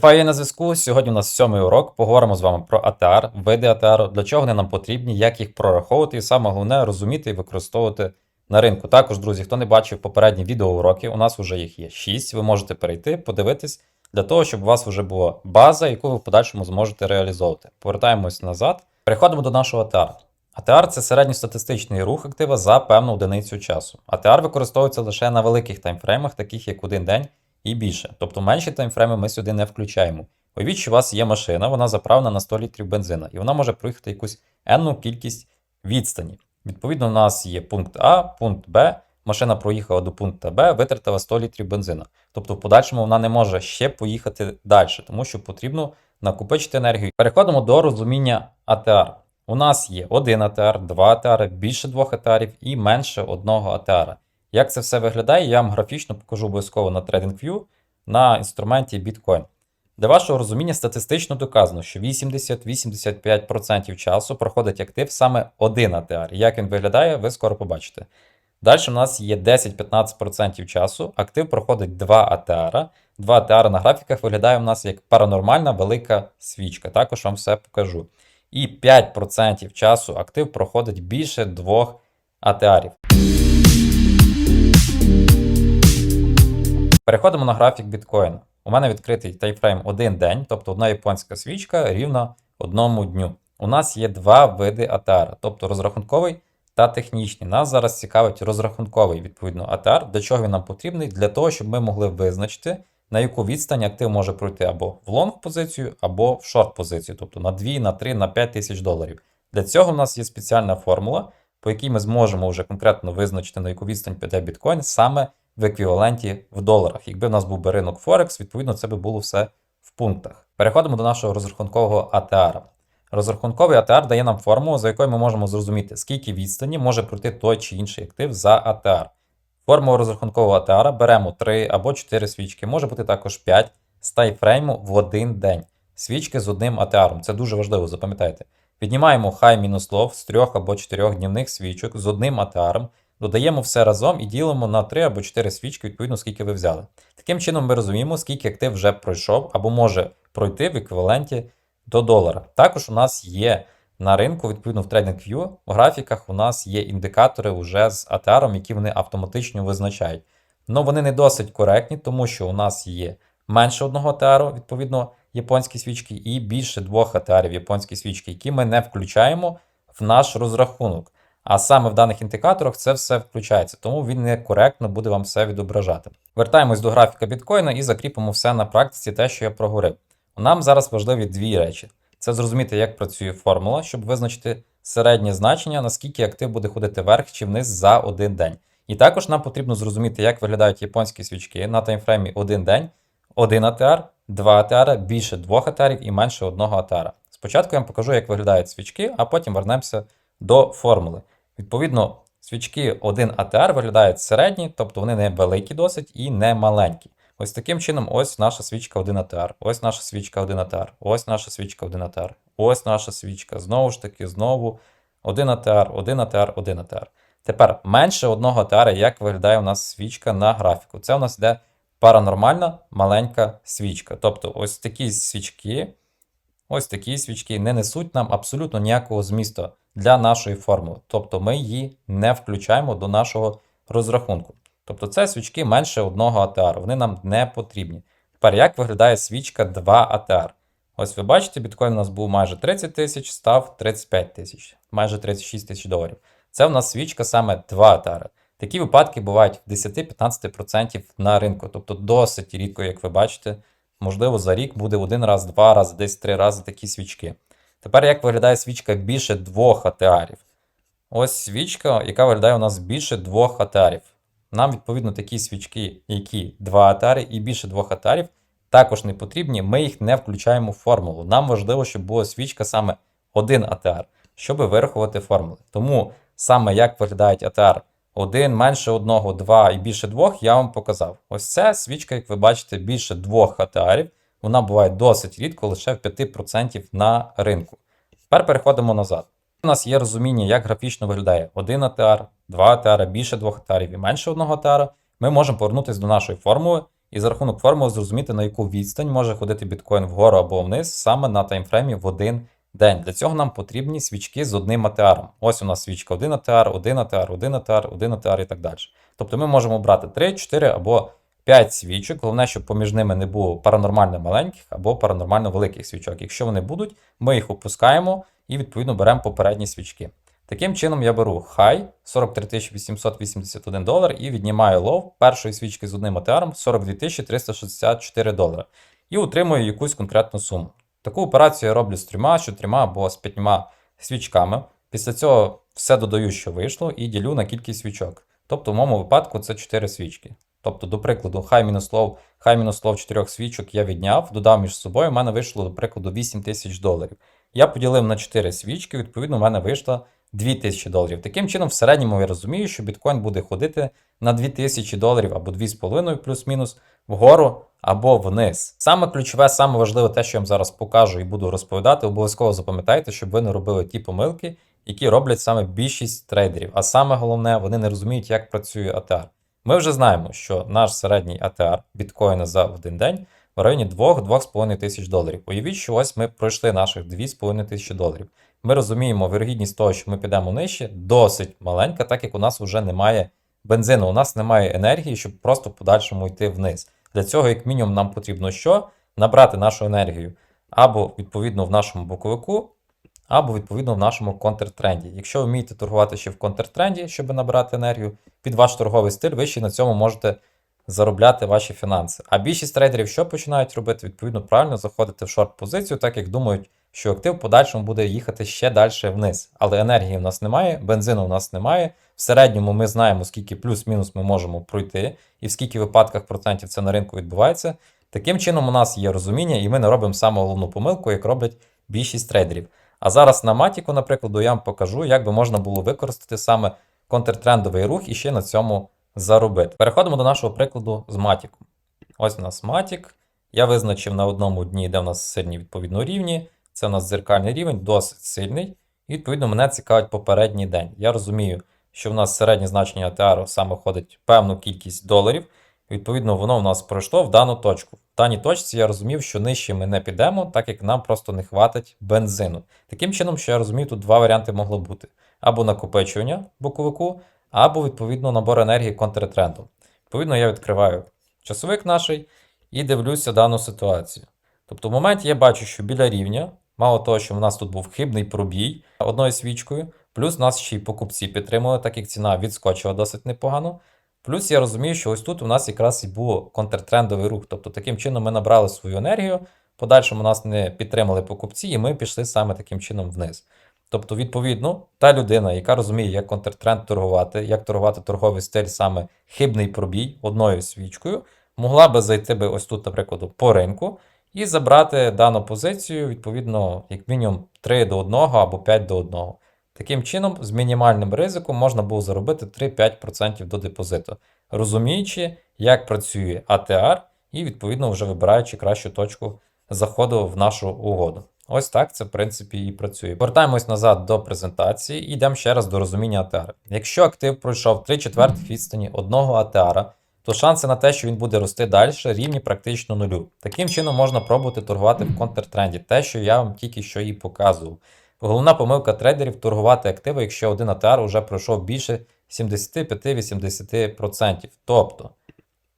Фає на зв'язку. Сьогодні у нас сьомий урок. Поговоримо з вами про АТР, види АТР, для чого вони нам потрібні, як їх прораховувати, і саме головне розуміти і використовувати на ринку. Також, друзі, хто не бачив попередні відеоуроки, у нас вже їх є 6. Ви можете перейти, подивитись для того, щоб у вас вже була база, яку ви в подальшому зможете реалізовувати. Повертаємось назад. Переходимо до нашого АТР. АТР це середньостатистичний рух актива за певну одиницю часу. АТР використовується лише на великих таймфреймах, таких як один день і більше. Тобто менші таймфрейми ми сюди не включаємо. Уявіть, що у вас є машина, вона заправлена на 100 літрів бензина, і вона може проїхати якусь енну кількість відстані. Відповідно, у нас є пункт А, пункт Б. Машина проїхала до пункту Б, витратила 100 літрів бензина. Тобто, в подальшому вона не може ще поїхати далі, тому що потрібно накопичити енергію. Переходимо до розуміння АТР. У нас є один АТР, два АТР, більше двох АТРів і менше одного АТР. Як це все виглядає, я вам графічно покажу обов'язково на TradingView на інструменті Bitcoin. Для вашого розуміння статистично доказано, що 80-85% часу проходить актив саме один АТР. Як він виглядає, ви скоро побачите. Далі у нас є 10-15% часу, актив проходить 2 АТР. 2 АТР на графіках виглядає у нас як паранормальна велика свічка. Також вам все покажу. І 5% часу актив проходить більше 2 АТРів. Переходимо на графік біткоїну. У мене відкритий таймфрейм один день, тобто одна японська свічка рівна одному дню. У нас є два види АТР, тобто розрахунковий та технічний. Нас зараз цікавить розрахунковий відповідно АТР, для чого він нам потрібний, для того, щоб ми могли визначити, на яку відстань актив може пройти або в лонг позицію, або в шорт позицію, тобто на 2, на 3, на 5 тисяч доларів. Для цього у нас є спеціальна формула, по якій ми зможемо вже конкретно визначити, на яку відстань піде біткоін саме в еквіваленті в доларах. Якби в нас був би ринок Форекс, відповідно, це би було все в пунктах. Переходимо до нашого розрахункового АТР. Розрахунковий АТР дає нам формулу, за якою ми можемо зрозуміти, скільки відстані може пройти той чи інший актив за АТР. Формулу розрахункового АТР беремо 3 або 4 свічки, може бути також 5 з таймфрейму в один день. Свічки з одним АТРом. Це дуже важливо, запам'ятайте. Піднімаємо хай мінус лов з 3 або 4 днівних свічок з одним АТРом, додаємо все разом і ділимо на 3 або 4 свічки, відповідно, скільки ви взяли. Таким чином, ми розуміємо, скільки актив вже пройшов або може пройти в еквіваленті до долара. Також у нас є на ринку, відповідно, в TradingView, у графіках у нас є індикатори вже з ATR, які вони автоматично визначають. Ну вони не досить коректні, тому що у нас є менше одного ATR, відповідно, японські свічки, і більше двох ATR японські свічки, які ми не включаємо в наш розрахунок. А саме в даних індикаторах це все включається, тому він некоректно буде вам все відображати. Вертаємось до графіка біткоїна і закріпимо все на практиці, те, що я проговорив. Нам зараз важливі дві речі: це зрозуміти, як працює формула, щоб визначити середнє значення, наскільки актив буде ходити вверх чи вниз за один день. І також нам потрібно зрозуміти, як виглядають японські свічки на таймфреймі один день, один АТР, два АТР, більше двох АТРів і менше одного АТР. Спочатку я вам покажу, як виглядають свічки, а потім вернемося до формули. Відповідно, свічки 1 АТР виглядають середні, тобто вони не великі досить і не маленькі. Ось таким чином, ось наша свічка 1 АТР, ось наша свічка 1 АТР, ось наша свічка 1 АТР, ось наша свічка. Знову ж таки, знову 1 АТР, 1 АТР, 1 АТР. Тепер менше одного АТР, як виглядає у нас свічка на графіку. Це у нас йде паранормальна маленька свічка. Тобто ось такі свічки, ось такі свічки не несуть нам абсолютно ніякого змісту для нашої формули. Тобто ми її не включаємо до нашого розрахунку. Тобто це свічки менше одного АТР, вони нам не потрібні. Тепер як виглядає свічка 2 АТР? Ось ви бачите, біткоін у нас був майже 30 тисяч, став 35 тисяч, майже 36 тисяч доларів. Це в нас свічка саме 2 АТР. Такі випадки бувають в 10-15% на ринку, тобто досить рідко, як ви бачите, можливо, за рік буде один раз, два рази, десь три рази такі свічки. Тепер як виглядає свічка більше двох АТРів? Ось свічка, яка виглядає у нас більше двох АТРів. Нам, відповідно, такі свічки, які 2 атари і більше 2 атарів, також не потрібні, ми їх не включаємо в формулу. Нам важливо, щоб була свічка саме 1 атар, щоб вирахувати формули. Тому саме як виглядають атар 1, менше 1, 2 і більше 2, я вам показав. Ось ця свічка, як ви бачите, більше 2 атарів. Вона буває досить рідко, лише в 5% на ринку. Тепер переходимо назад. У нас є розуміння, як графічно виглядає 1 ATR, 2 ATR, більше 2 ATR і менше 1 ATR. Ми можемо повернутися до нашої формули і за рахунок формули зрозуміти, на яку відстань може ходити біткоін вгору або вниз саме на таймфреймі в один день. Для цього нам потрібні свічки з одним АТРом. Ось у нас свічка 1 АТР, 1 АТР, 1 АТР, 1 АТР і так далі. Тобто ми можемо брати 3, 4 або 5 свічок. Головне, щоб поміж ними не було паранормально маленьких або паранормально великих свічок. Якщо вони будуть, ми їх опускаємо і відповідно беремо попередні свічки. Таким чином я беру high 43 881 долар і віднімаю лов першої свічки з одним АТРом 42 364 долара. І утримую якусь конкретну суму. Таку операцію я роблю з трьома, з чотирма або з п'ятьма свічками. Після цього все додаю, що вийшло, і ділю на кількість свічок. Тобто, в моєму випадку це 4 свічки. Тобто, до прикладу, хай мінус лов, хай мінус лов 4 свічок я відняв, додав між собою, у мене вийшло, до прикладу, 8 тисяч доларів. Я поділив на 4 свічки, відповідно, в мене вийшло 2000 доларів. Таким чином, в середньому я розумію, що біткоін буде ходити на 2000 доларів або 2,5 плюс-мінус вгору або вниз. Саме ключове, саме важливе те, що я вам зараз покажу і буду розповідати, обов'язково запам'ятайте, щоб ви не робили ті помилки, які роблять саме більшість трейдерів. А саме головне, вони не розуміють, як працює АТР. Ми вже знаємо, що наш середній АТР біткоїна за один день в районі 2-2,5 тисяч доларів. Уявіть, що ось ми пройшли наших 2,5 тисячі доларів. Ми розуміємо, вірогідність того, що ми підемо нижче, досить маленька, так як у нас вже немає бензину, у нас немає енергії, щоб просто в подальшому йти вниз. Для цього, як мінімум, нам потрібно що? Набрати нашу енергію або відповідно в нашому боковику, або відповідно в нашому контртренді. Якщо вмієте торгувати ще в контртренді, щоб набирати енергію, під ваш торговий стиль, ви ще на цьому можете заробляти ваші фінанси. А більшість трейдерів що починають робити? Відповідно, правильно заходити в шорт-позицію, так як думають, що актив в подальшому буде їхати ще далі вниз. Але енергії в нас немає, бензину в нас немає. В середньому ми знаємо, скільки плюс-мінус ми можемо пройти, і в скільки випадках процентів це на ринку відбувається. Таким чином, у нас є розуміння, і ми не робимо саму головну помилку, як роблять більшість трейдерів. А зараз на матіку, наприклад, я вам покажу, як би можна було використати саме контртрендовий рух і ще на цьому заробити. Переходимо до нашого прикладу з матіком. Ось у нас матік. Я визначив на одному дні, де в нас сильні відповідно рівні. Це у нас дзеркальний рівень, досить сильний. І відповідно мене цікавить попередній день. Я розумію, що в нас середнє значення АТР саме ходить певну кількість доларів. Відповідно, воно в нас пройшло в дану точку. В даній точці я розумів, що нижче ми не підемо, так як нам просто не хватить бензину. Таким чином, що я розумію, тут два варіанти могло бути: або накопичування боковику, або відповідно набор енергії контртрендом. Відповідно, я відкриваю часовик наш і дивлюся дану ситуацію. Тобто, в моменті я бачу, що біля рівня, мало того, що в нас тут був хибний пробій одною свічкою, плюс нас ще й покупці підтримали, так як ціна відскочила досить непогано. Плюс я розумію, що ось тут у нас якраз і був контртрендовий рух. Тобто таким чином ми набрали свою енергію, подальшому нас не підтримали покупці, і ми пішли саме таким чином вниз. Тобто, відповідно, та людина, яка розуміє, як контртренд торгувати, як торгувати торговий стиль, саме хибний пробій одною свічкою, могла би зайти би ось тут, наприклад, по ринку і забрати дану позицію, відповідно, як мінімум 3 до 1 або 5 до 1. Таким чином, з мінімальним ризиком можна було заробити 3-5% до депозиту, розуміючи, як працює АТР, і відповідно вже вибираючи кращу точку заходу в нашу угоду. Ось так це, в принципі, і працює. Повертаємось назад до презентації і йдемо ще раз до розуміння АТР. Якщо актив пройшов 3 четвертих відстані одного АТР, то шанси на те, що він буде рости далі, рівні практично нулю. Таким чином можна пробувати торгувати в контртренді, те, що я вам тільки що і показував. Головна помилка трейдерів торгувати активи, якщо один АТР уже пройшов більше 75-80%. Тобто,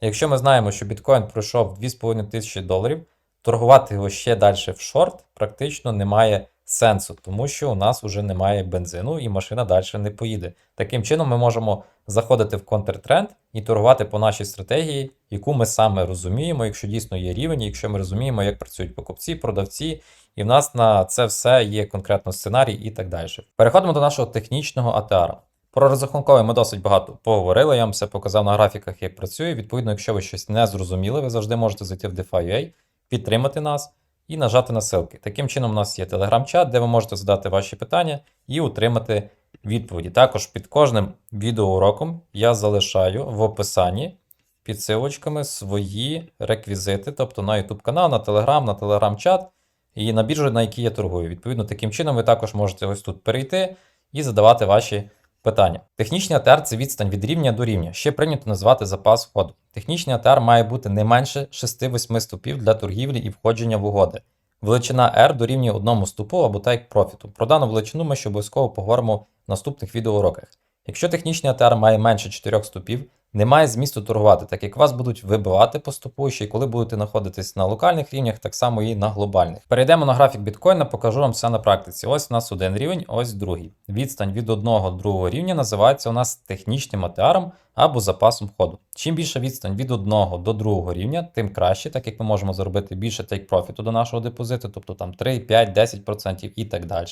якщо ми знаємо, що біткоін пройшов 2,5 тисячі доларів, торгувати його ще далі в шорт практично немає сенсу, тому що у нас вже немає бензину і машина далі не поїде. Таким чином, ми можемо заходити в контртренд і торгувати по нашій стратегії, яку ми саме розуміємо, якщо дійсно є рівень, якщо ми розуміємо, як працюють покупці, продавці, і в нас на це все є конкретно сценарій і так далі. Переходимо до нашого технічного АТР. Про розрахунковий ми досить багато поговорили. Я вам все показав на графіках, як працює. Відповідно, якщо ви щось не зрозуміли, ви завжди можете зайти в DeFi.ua, підтримати нас і нажати на ссылки. Таким чином, у нас є телеграм-чат, де ви можете задати ваші питання і отримати відповіді. Також під кожним відеоуроком я залишаю в описанні під силочками свої реквізити, тобто на YouTube канал, на Telegram, на Telegram-чат і на біржу, на якій я торгую. Відповідно, таким чином ви також можете ось тут перейти і задавати ваші Питання. Технічний АТР це відстань від рівня до рівня. Ще прийнято назвати запас входу. Технічний АТР має бути не менше 6-8 ступів для торгівлі і входження в угоди. Величина R дорівнює одному ступу або тайк профіту. Про дану величину ми ще обов'язково поговоримо в наступних відеоуроках. Якщо технічний АТР має менше 4 ступів, немає змісту торгувати, так як вас будуть вибивати поступово, ще й коли будете знаходитись на локальних рівнях, так само і на глобальних. Перейдемо на графік біткоїна, покажу вам все на практиці. Ось у нас один рівень, ось другий. Відстань від одного другого рівня називається у нас технічним АТРом або запасом ходу. Чим більша відстань від одного до другого рівня, тим краще, так як ми можемо заробити більше take профіту до нашого депозиту, тобто там 3, 5, 10% і так далі.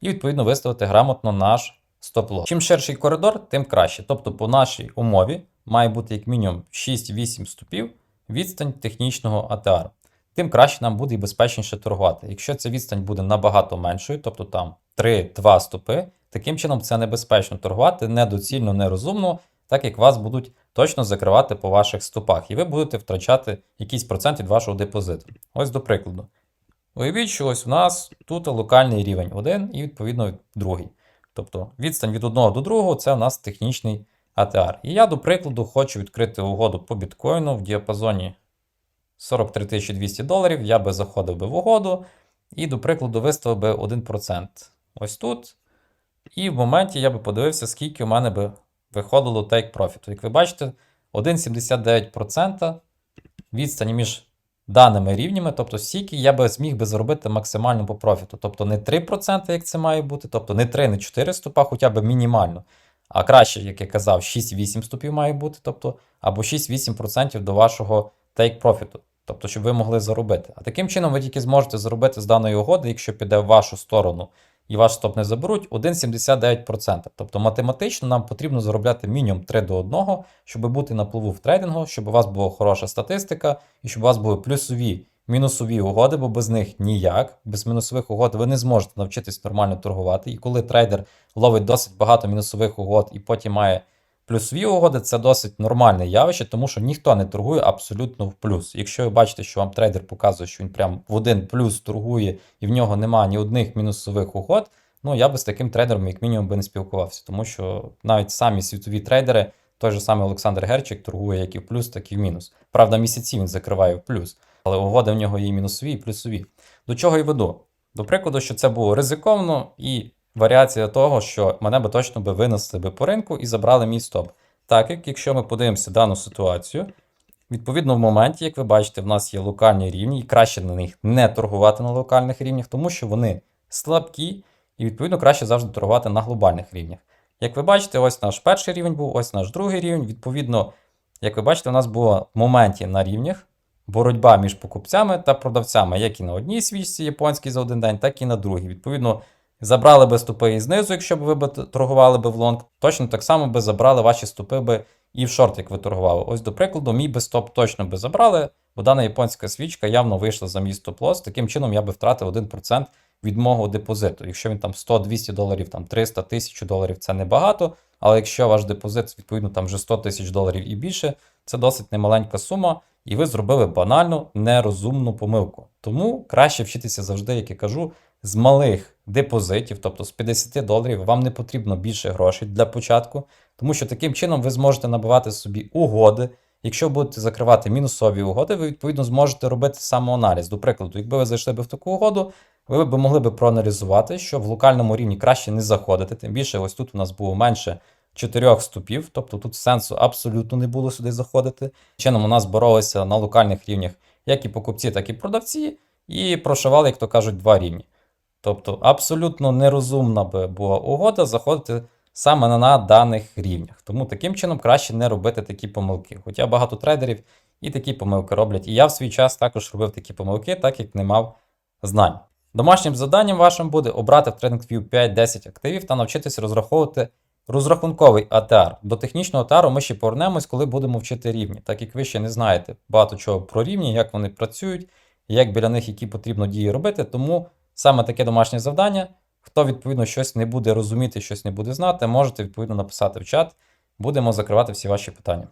І відповідно виставити грамотно наш стоп-лосс. Чим ширший коридор, тим краще. Тобто, по нашій умові має бути як мінімум 6-8 ступів відстань технічного АТР. Тим краще нам буде і безпечніше торгувати. Якщо ця відстань буде набагато меншою, тобто там 3-2 ступи, таким чином це небезпечно торгувати, недоцільно, нерозумно, так як вас будуть точно закривати по ваших стопах, і ви будете втрачати якийсь процент від вашого депозиту. Ось до прикладу. Уявіть, що ось у нас тут локальний рівень 1 і відповідно другий. Тобто відстань від одного до другого це у нас технічний АТР. І я, до прикладу, хочу відкрити угоду по біткоїну в діапазоні 43 200 доларів. Я би заходив би в угоду і, до прикладу, виставив би 1% ось тут. І в моменті я би подивився, скільки у мене би виходило take профіту. Як ви бачите, 1,79% відстані між даними рівнями, тобто стільки я би зміг би заробити максимально по профіту. Тобто не 3%, як це має бути, тобто не 3, не 4 ступа, хоча б мінімально. А краще, як я казав, 6-8 ступів має бути, тобто, або 6-8% до вашого take профіту. Тобто, щоб ви могли заробити. А таким чином ви тільки зможете заробити з даної угоди, якщо піде в вашу сторону і ваш стоп не заберуть, 1,79%. Тобто математично нам потрібно заробляти мінімум 3 до 1, щоб бути на плаву в трейдингу, щоб у вас була хороша статистика і щоб у вас були плюсові мінусові угоди, бо без них ніяк. Без мінусових угод ви не зможете навчитись нормально торгувати. І коли трейдер ловить досить багато мінусових угод і потім має плюсові угоди, це досить нормальне явище, тому що ніхто не торгує абсолютно в плюс. Якщо ви бачите, що вам трейдер показує, що він прям в один плюс торгує і в нього немає ні одних мінусових угод, ну я би з таким трейдером, як мінімум, би не спілкувався, тому що навіть самі світові трейдери, той же самий Олександр Герчик, торгує як і в плюс, так і в мінус. Правда, місяці він закриває в плюс, але угоди в нього є і мінусові, і плюсові. До чого й веду? До прикладу, що це було ризиковано і варіація того, що мене би точно би винесли би по ринку і забрали мій стоп. Так як, якщо ми подивимося дану ситуацію, відповідно, в моменті, як ви бачите, в нас є локальні рівні, і краще на них не торгувати на локальних рівнях, тому що вони слабкі, і відповідно краще завжди торгувати на глобальних рівнях. Як ви бачите, ось наш перший рівень був, ось наш другий рівень. Відповідно, як ви бачите, у нас було в моменті на рівнях боротьба між покупцями та продавцями, як і на одній свічці японській за один день, так і на другій. Відповідно, забрали би стопи і знизу, якщо б ви б торгували би в лонг, точно так само би забрали ваші стопи би і в шорт, як ви торгували. Ось, до прикладу, мій би стоп точно би забрали, бо дана японська свічка явно вийшла за мій стоп-лосс. Таким чином я би втратив 1% від мого депозиту. Якщо він там 100-200 доларів, там 300 тисяч доларів це небагато. Але якщо ваш депозит, відповідно, там вже 100 тисяч доларів і більше, це досить немаленька сума, і ви зробили банальну нерозумну помилку. Тому краще вчитися завжди, як я кажу, з малих депозитів, тобто з 50 доларів, вам не потрібно більше грошей для початку, тому що таким чином ви зможете набивати собі угоди. Якщо будете закривати мінусові угоди, ви відповідно зможете робити самоаналіз. До прикладу, якби ви зайшли б в таку угоду, ви б могли б проаналізувати, що в локальному рівні краще не заходити. Тим більше, ось тут у нас було менше 4 ступів, тобто тут сенсу абсолютно не було сюди заходити. Чином у нас боролися на локальних рівнях як і покупці, так і продавці, і прошивали, як то кажуть, два рівні. Тобто абсолютно нерозумна би була угода заходити саме на даних рівнях. Тому таким чином краще не робити такі помилки. Хоча багато трейдерів і такі помилки роблять. І я в свій час також робив такі помилки, так як не мав знань. Домашнім завданням вашим буде обрати в TradingView 5-10 активів та навчитися розраховувати розрахунковий АТР. До технічного АТРу ми ще повернемось, коли будемо вчити рівні, так як ви ще не знаєте багато чого про рівні, як вони працюють, як біля них які потрібно дії робити. Тому Саме таке домашнє завдання. Хто, відповідно, щось не буде розуміти, щось не буде знати, можете відповідно написати в чат. Будемо закривати всі ваші питання.